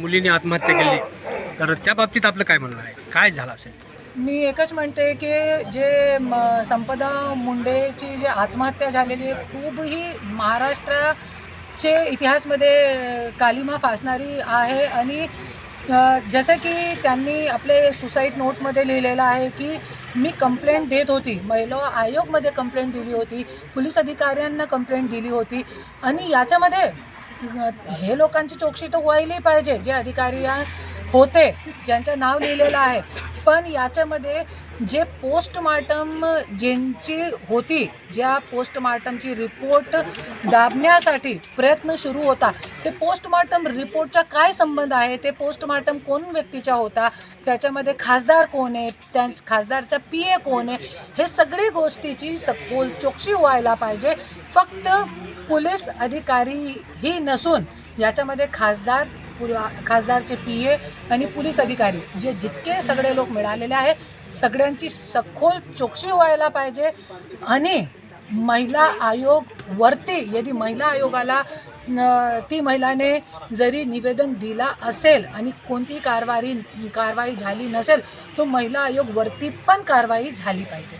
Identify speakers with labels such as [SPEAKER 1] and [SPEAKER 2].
[SPEAKER 1] मुलीने आत्महत्या केली. तर त्या बाबतीत आपलं काय म्हणणं आहे? काय झालं असेल?
[SPEAKER 2] मी एकच म्हणते की जे म- संपदा मुंडेची जी आत्महत्या झालेली आहे खूपही महाराष्ट्राचे इतिहासमध्ये कालिमा फासणारी आहे आणि अ, जसं की त्यांनी आपले सुसाईड नोटमध्ये लिहिलेलं आहे की मी कंप्लेंट देत होती महिला आयोगमध्ये कंप्लेंट दिली होती पोलीस अधिकाऱ्यांना कंप्लेंट दिली होती आणि याच्यामध्ये हे लोकांची चौकशी तर व्हायली पाहिजे जे अधिकारी या- होते ज्यांचं नाव लिहिलेलं आहे. पण याच्यामध्ये जे पोस्टमार्टम ज्यांची होती ज्या पोस्टमार्टमची रिपोर्ट दाबण्यासाठी प्रयत्न सुरू होता ते पोस्टमार्टम रिपोर्टचा काय संबंध आहे? ते पोस्टमार्टम कोण व्यक्तीचा होता? त्याच्यामध्ये खासदार कोण आहे? त्या खासदारचा पी ए कोण आहे? हे सगळी गोष्टीची सखोल चौकशी व्हायला पाहिजे. फक्त पोलीस अधिकारी ही नसून याच्यामध्ये खासदार खासदारचे पी ए आणि पोलीस अधिकारी जे जितके सगळे लोक मिळालेले आहे सगळ्यांची सखोल चोक्षी व्हायला पाहिजे आणि महिला आयोग वरती यदि महिला आयोगाला ती महिलाने जरी निवेदन दिला असेल आणि कोणती कारवाई कारवाई झाली नसेल तो महिला आयोग वरती पण कारवाई झाली पाहिजे.